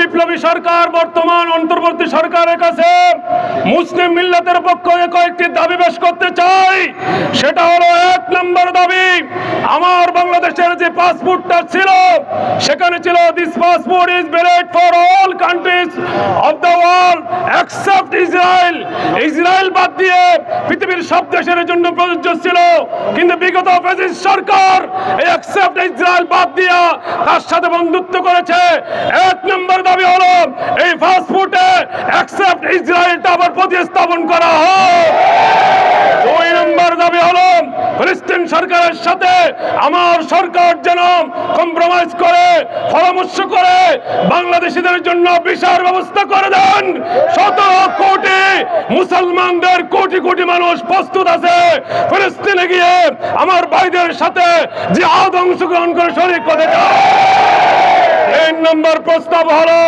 বিপ্লবী সরকার, বর্তমান অন্তর্বর্তী সরকারের কাছে মুসলিম মিল্লাতের পক্ষে কয়েকটি দাবি বেশ করতে চাই। সেটা হলো এক নম্বর দাবি, আমার বাংলাদেশের যে পাসপোর্টটা ছিল, সেখানে ছিল this passport is valid for all countries of the world except Israel. Israel বাদ দিয়ে পৃথিবীর সব দেশের জন্য প্রযোজ্য ছিল। কিন্তু বিগত ফ্যাসিস্ট সরকার অ্যাকসেপ্ট ইসরায়েল বাদ দিয়া তার সাথে বন্ধুত্ব করেছে। এক নম্বর দাবি হলো, এই ফাস্টফুডে অ্যাকসেপ্ট ইসরায়েলটা আবার প্রতিস্থাপন করা হোক দুই নম্বর দাবি হলো, ফিলিস্তিন সরকারের সাথে আমার সরকার যেন কম্প্রোমাইজ করে পরামর্শ করে বাংলাদেশিদের জন্য বিশাল ব্যবস্থা করে দেন। সতেরো কোটি মুসলমানদের কোটি কোটি মানুষ প্রস্তুত আছে। ফিলিস্তিনে গিয়ে আমার ভাইদের সাথে যে আদ অংশগ্রহণ করে শরীর চায়। তিন নম্বর প্রস্তাব হলো,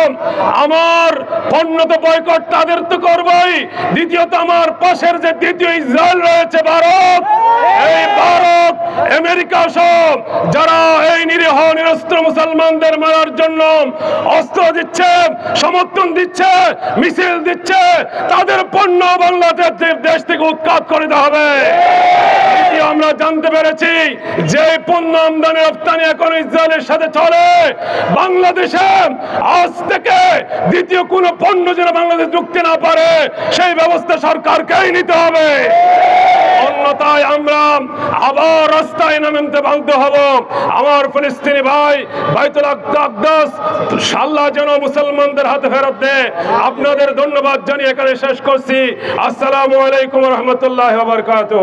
আমার পণ্য তো বয়কট তাদের তো করবই। দ্বিতীয়ত, আমার পাশের যে দ্বিতীয় ইসরায়েল রয়েছে ভারত আমেরিকা সব যারা এই নিরীহ, নিরস্ত্র মুসলমানদের মারার জন্য অস্ত্র দিচ্ছে, সমর্থন দিচ্ছে, মিছিল দিচ্ছে, তাদের পণ্য বাংলাদেশ দেশ থেকে উৎখাত করে দেওয়া হবে। আমরা জানতে পেরেছি যে পণ্য আমদানি, রপ্তানি এখন ইসরায়েলের সাথে চলে। বাংলাদেশে আজ থেকে দ্বিতীয় কোনো পণ্য যেন বাংলাদেশ ঢুকতে না পারে, সেই ব্যবস্থা সরকারকেই নিতে হবে। অন্যথায় আমরা আবার রাস্তায় নামতে বাধ্য হব। আমার ফিলিস্তিনি ভাই বাইতুল আকদাস সাল্লাহ যেন মুসলমানদের হাতে ফেরত দেয় আপনাদের ধন্যবাদ জানিয়ে এখানে শেষ করছি। আসসালামু আলাইকুম রহমতুল্লাহ বারকাত